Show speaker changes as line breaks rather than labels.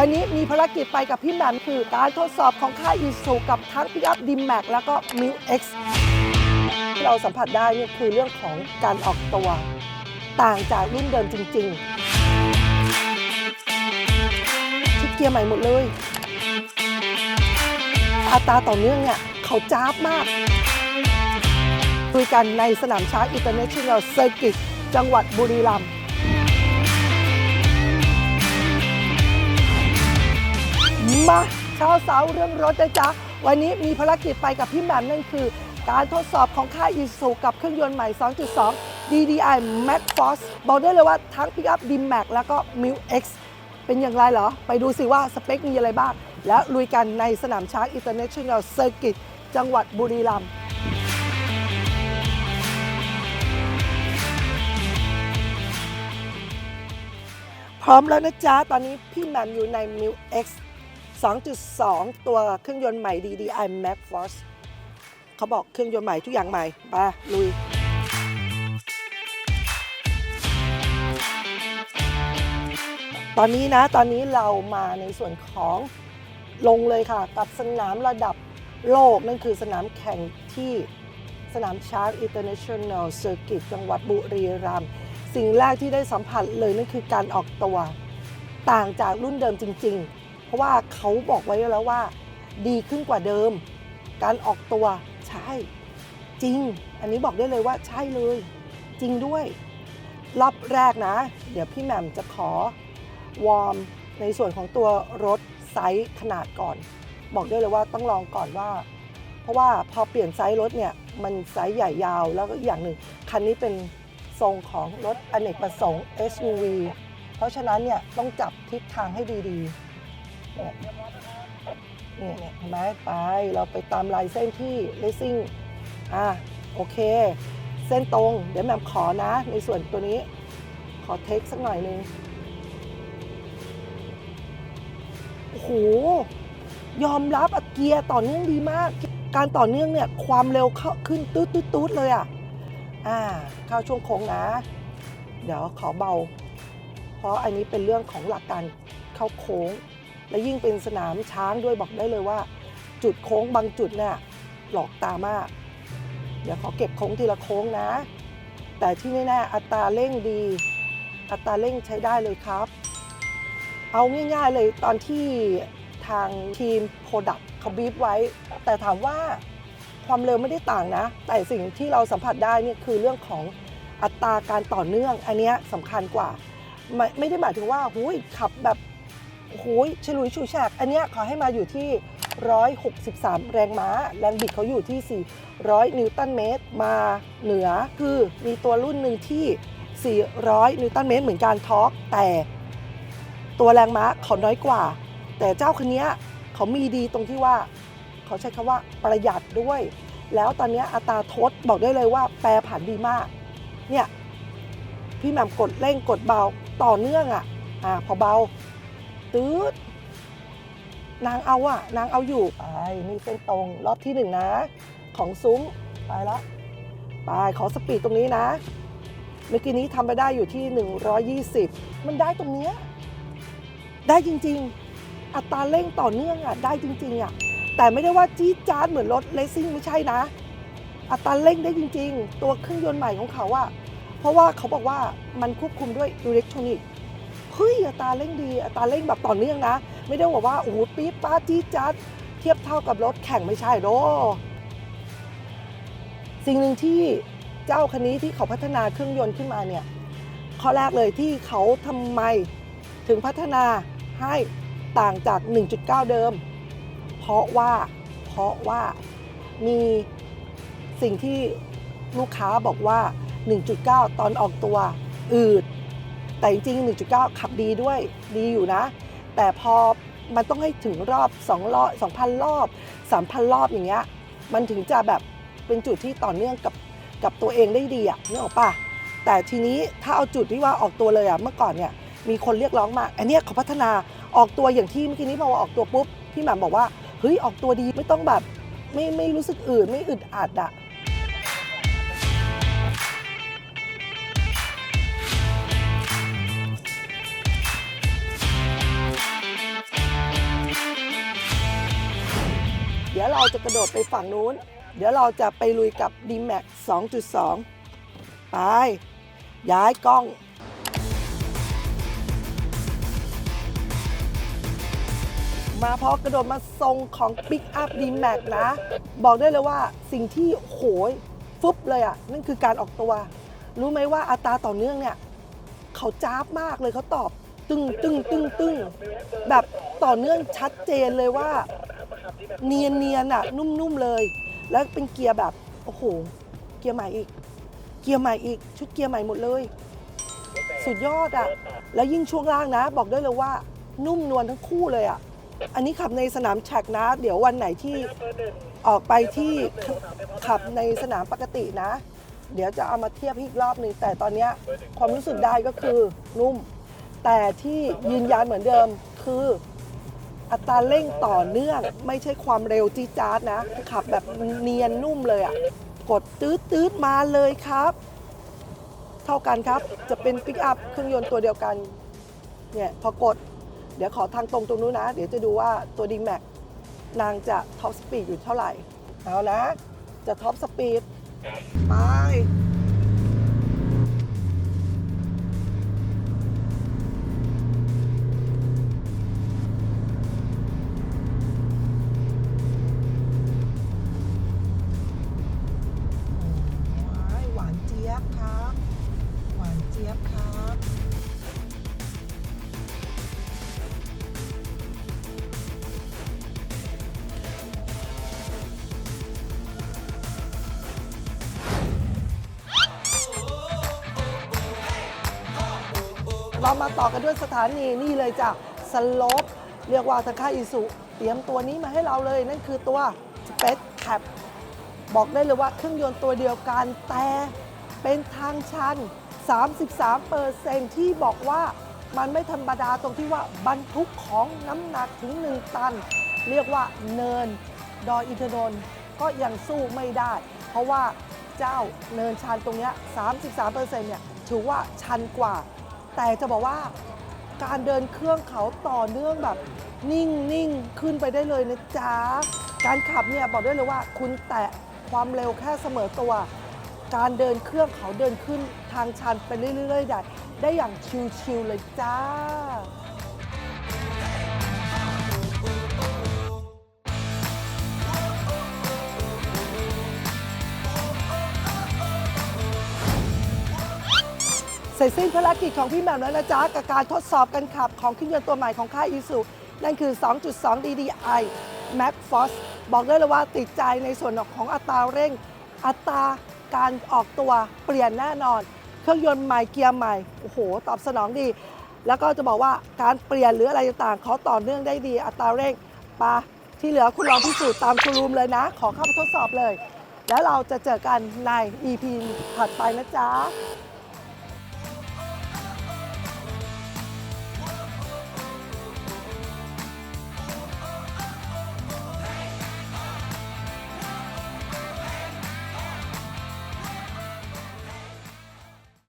วันนี้มีภารกิจไปกับพี่แหม่มคือการทดสอบของค่ายอีซูกับทั้งพิกัพดิมแม็กแล้วก็มิวเอ็กซ์ที่เราสัมผัสได้เนี่ยคือเรื่องของการออกตัวต่างจากรุ่นเดิมจริง ๆชิดเกียร์ใหม่หมดเลย อัตราต่อเนื่องเนี่ยเขาจ้าบมากคุยกันในสนามช้างอินเตอร์เนชั่นแนลเซอร์กิตจังหวัดบุรีรัมย์ มาชาเสาร์เรื่องรถนะจ๊ะ วันนี้มีภารกิจไปกับพี่แหม่มนั่นคือ การทดสอบของค่ายอีซูกับเครื่องยนต์ใหม่ 2.2 DDI Max Force บอกได้เลยว่าทั้ง Pickup d m a x แล้วก็ m i l X เป็นอย่างไรเหรอ ไปดูสิว่าสเปคมีอะไรบ้าง แล้วลุยกันในสนามช้าง International Circuit จังหวัดบุรีรัมย์พร้อมแล้วนะจ๊ะ ตอนนี้พี่แหม่มอยู่ใน m i l X 2.2 ตัวเครื่องยนต์ใหม่ DDI Max Force เขาบอกเครื่องยนต์ใหม่ทุกอย่างใหม่ไปลุยตอนนี้นะตอนนี้เรามาในส่วนของลงเลยค่ะ กับสนามระดับโลก นั่นคือสนามแข่งที่สนามช้างอินเตอร์เนชั่นแนลเซอร์กิตจังหวัดบุรีรัมย์สิ่งแรกที่ได้สัมผัสเลยนั่นคือการออกตัว ต่างจากรุ่นเดิมจริงๆ เพราะว่าเขาบอกไว้แล้วว่า ดีขึ้นกว่าเดิม การออกตัวใช่จริง อันนี้บอกได้เลยว่าใช่เลย จริงด้วย รอบแรกนะ เดี๋ยวพี่แหม่มจะขอวอร์มในส่วนของตัวรถไซส์ขนาดก่อน บอกได้เลยว่าต้องลองก่อนว่า เพราะว่าพอเปลี่ยนไซส์รถเนี่ยมันไซส์ใหญ่ยาวแล้วก็อีกอย่างหนึ่งคันนี้เป็นทรงของรถอเนกประสงค์ SUV เพราะฉะนั้นเนี่ยต้องจับทิศทางให้ดีๆ เนี่ยเนี่ยเนี่ยเห็นไหมไปเราไปตามลายเส้นที่ Racing อะโอเค เส้นตรง เดี๋ยวแม่มขอนะ ในส่วนตัวนี้ ขอเทคสักหน่อยนึงโอ้โหยอมรับอะเกียร์ต่อเนื่องดีมาก การต่อเนื่องเนี่ย ความเร็วเข้าขึ้นตูดตูดตูดเลยอะอ่าเข้าช่วงโค้งนะ เดี๋ยวขอเบา เพราะอันนี้เป็นเรื่องของหลักการเข้าโค้ง และยิ่งเป็นสนามช้างด้วยบอกได้เลยว่า จุดโค้งบางจุดเนี่ยหลอกตามาก เดี๋ยวขอเก็บโค้งทีละโค้งนะ แต่ที่แน่ๆอัตราเร่งดี อัตราเร่งใช้ได้เลยครับ เอาง่ายๆเลยตอนที่ทางทีมโ r o ดักเขาบีบไว้ แต่ถามว่าความเร็วไม่ได้ต่างนะ แต่สิ่งที่เราสัมผัสได้เนี่ยคือเรื่องของอัตราการต่อเนื่อง อันนี้สำคัญกว่า ไม่ไม่ได้หมายถึงว่าหุยขับแบบ หุยฉลุยชูแฉกอันเนี้ยขอให้มาอยู่ที่ 163 แรงม้า แรงบิดเขาอยู่ที่ 400 นิวตันเมตร มาเหนือคือมีตัวรุ่นหนึ่งที่ 400 นิวตันเมตร เหมือนการทอร์กแต่ตัวแรงม้าเขาน้อยกว่า แต่เจ้าคันนี้เขามีดีตรงที่ว่า เขาใช้คำว่าประหยัดด้วย แล้วตอนนี้อัตราทดบอกได้เลยว่าแปรผันดีมาก เนี่ย พี่แหม่มกดเร่งกดเบาต่อเนื่องอะอ่าพอเบา ตืดนางเอาอะนางเอาอยู่ไปนี่เส้นตรงรอบที่หนึ่งนะ ของซุ้มไปละไปขอสปีดตรงนี้นะ เมื่อกี้นี้ทำไปได้อยู่ที่ 120 มันได้ตรงเนี้ยได้จริง ๆ อัตราเร่งต่อเนื่องอะได้จริงๆอะแต่ไม่ได้ว่าจี๊ดจ๊าดเหมือนรถเลสซิ่งไม่ใช่นะ อัตราเร่งได้จริง ๆ ตัวเครื่องยนต์ใหม่ของเขาอะเพราะว่าเขาบอกว่ามันควบคุมด้วยอิเล็กทรอนิกส์ เฮ้ยอัตราเร่งดีอัตราเร่งแบบต่อเนื่องนะ ไม่ได้บอกว่าโอ้โหปี๊ดป้าจี๊จ๊าดเทียบเท่ากับรถแข่งไม่ใช่โดสิ่งหนึ่งที่เจ้าคันนี้ที่เขาพัฒนาเครื่องยนต์ขึ้นมาเนี่ยข้อแรกเลยที่เขาทำไมถึงพัฒนาให้ต่างจาก 1.9 เดิม เพราะว่าเพราะว่ามีสิ่งที่ลูกค้าบอกว่า 1.9 ตอนออกตัว อืด แต่จริงๆ 1.9 ขับดีด้วยดีอยู่นะ แต่พอมันต้องให้ถึงรอบ2รอบ2,000 รอบ 3,000 รอบอย่างเงี้ยมันถึงจะแบบเป็นจุดที่ต่อเนื่องกับกับตัวเองได้ดีอะนึกออกปะแต่ทีนี้ถ้าเอาจุดที่ว่าออกตัวเลยอะเมื่อก่อนเนี่ยมีคนเรียกร้องมา อันนี้เขาพัฒนาออกตัวอย่างที่เมื่อกี้นี้พอออกตัวปุ๊บพี่หม่ำบอกว่าเฮ้ยออกตัวดีไม่ต้องแบบไม่ไม่รู้สึกอื่นไม่อึดอัดอะ เราจะกระโดดไปฝั่งนู้น เดี๋ยวเราจะไปลุยกับ d m a x 2.2 ไป ย้ายกล้องมาพอกระโดดมาทรงของ Pick Up d m a x นะ บอกได้เลยว่าสิ่งที่โหยฟึบเลยอะ่ะ นั่นคือการออกตัว รู้ไหมว่าอัตราต่อเนื่องเนี่ย เขาจ้าบมากเลยเขาตอบ ตึงตึงตึงตึงแบบต่อเนื่องชัดเจนเลยว่า เนียนเนียนอะนุ่มๆเลย แล้วเป็นเกียร์แบบโอ้โหเกียร์ใหม่อีก เกียร์ใหม่อีก ชุดเกียร์ใหม่หมดเลย สุดยอดอะแล้วยิ่งช่วงล่างนะ บอกได้เลยว่า นุ่มนวลทั้งคู่เลยอะอันนี้ขับในสนามแฉกนะ เดี๋ยววันไหนที่ออกไปที่ขับในสนามปกตินะ เดี๋ยวจะเอามาเทียบอีกรอบหนึ่งแต่ตอนนี้ความรู้สึกได้ก็คือนุ่ม แต่ที่ยืนยันเหมือนเดิมคือ อัตราเร่งต่อเนื่อง ไม่ใช่ความเร็วจี๊จ๊าดนะ ขับแบบเนียนนุ่มเลยอะ่ะ กดตืดตืดมาเลยครับ เท่ากันครับ จะเป็นปิกอัพเครื่องยนต์ตัวเดียวกัน เนี่ยพอกด เดี๋ยวขอทางตรงตรงนู้นนะ เดี๋ยวจะดูว่าตัว d m a x นางจะท็อปสปีดอยู่เท่าไหร่ เอานะ จะท็อปสปีดไป เรามาต่อกันด้วยสถานีนี่เลยจ้ะสโลปเรียกว่าทางค่ายอิสุเตรียมตัวนี้มาให้เราเลย นั่นคือตัว Space Cap บอกได้เลยว่าเครื่องยนต์ตัวเดียวกันแต่เป็นทางชัน 33%ที่บอกว่ามันไม่ธรรมดาตรงที่ว่าบรรทุกของน้ำหนักถึง 1 ตัน เรียกว่าเนิน ดอยอินทนนท์ก็ยังสู้ไม่ได้ เพราะว่าเจ้าเนินชันตรงเนี้ย33%เนี่ยถือว่าชันกว่า แต่จะบอกว่าการเดินเครื่องเขาต่อเนื่องแบบ นิ่งนิ่งขึ้นไปได้เลยนะจ๊ะ การขับเนี่ยบอกได้เลยว่าคุณแตะความเร็วแค่เสมอตัว การเดินเครื่องเขาเดินขึ้นทางชันไปเรื่อยๆได้ได้อย่างชิลๆเลยจ้า เสร็จสิ้นภารกิจของพี่แหม่มแล้วนะจ๊ะกับการทดสอบการขับของเครื่องยนต์ตัวใหม่ของค่ายอีซูนั่นคือ 2.2 DDI Max Force บอกได้เลยว่าติดใจในส่วนของอัตราเร่ง อัตราการออกตัวเปลี่ยนแน่นอน เครื่องยนต์ใหม่เกียร์ใหม่ โอ้โห ตอบสนองดี แล้วก็จะบอกว่าการเปลี่ยนหรืออะไรต่างๆเขาต่อเนื่องได้ดี อัตราเร่งปะที่เหลือคุณลองพิสูจน์ตามชูรูมเลยนะ ขอเข้าไปทดสอบเลย แล้วเราจะเจอกันใน EP ถัดไปนะจ๊ะ